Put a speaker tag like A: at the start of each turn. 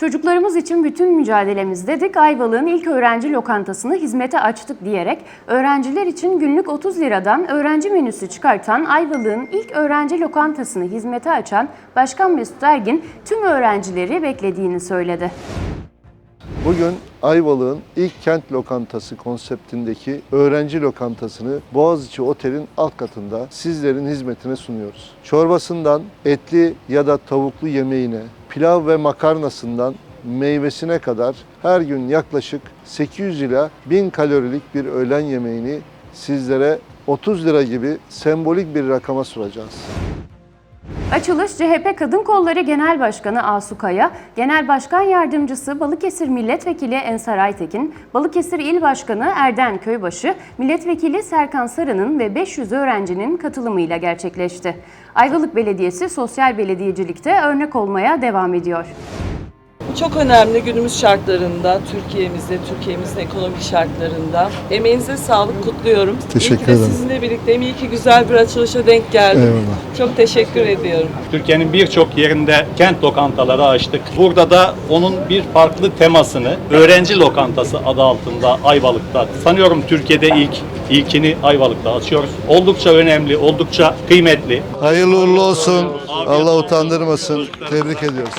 A: Çocuklarımız için bütün mücadelemiz dedik. Ayvalık'ın ilk öğrenci lokantasını hizmete açtık diyerek öğrenciler için günlük 30 liradan öğrenci menüsü çıkartan Ayvalık'ın ilk öğrenci lokantasını hizmete açan Başkan Mesut Ergin tüm öğrencileri beklediğini söyledi.
B: Bugün Ayvalık'ın ilk kent lokantası konseptindeki öğrenci lokantasını Boğaziçi Otel'in alt katında sizlerin hizmetine sunuyoruz. Çorbasından etli ya da tavuklu yemeğine, pilav ve makarnasından meyvesine kadar her gün yaklaşık 800 ila 1000 kalorilik bir öğlen yemeğini sizlere 30 lira gibi sembolik bir rakama sunacağız.
A: Açılış CHP Kadın Kolları Genel Başkanı Asu Kaya, Genel Başkan Yardımcısı Balıkesir Milletvekili Ensar Aytekin, Balıkesir İl Başkanı Erden Köybaşı, Milletvekili Serkan Sarı'nın ve 500 öğrencinin katılımıyla gerçekleşti. Ayvalık Belediyesi sosyal belediyecilikte örnek olmaya devam ediyor.
C: Bu çok önemli günümüz şartlarında, Türkiye'mizde, Türkiye'mizin ekonomik şartlarında. Emeğinize sağlık kutluyorum.
B: Teşekkür ederim.
C: sizinle birlikteyim. İyi ki güzel bir açılışa denk geldim.
B: Eyvallah.
C: Çok teşekkür ediyorum.
D: Türkiye'nin birçok yerinde kent lokantaları açtık. Burada da onun bir farklı temasını öğrenci lokantası adı altında Ayvalık'ta sanıyorum Türkiye'de ilk ilkini Ayvalık'ta açıyoruz. Oldukça önemli, oldukça kıymetli.
B: Hayırlı uğurlu olsun. Allah utandırmasın. Tebrik ediyoruz.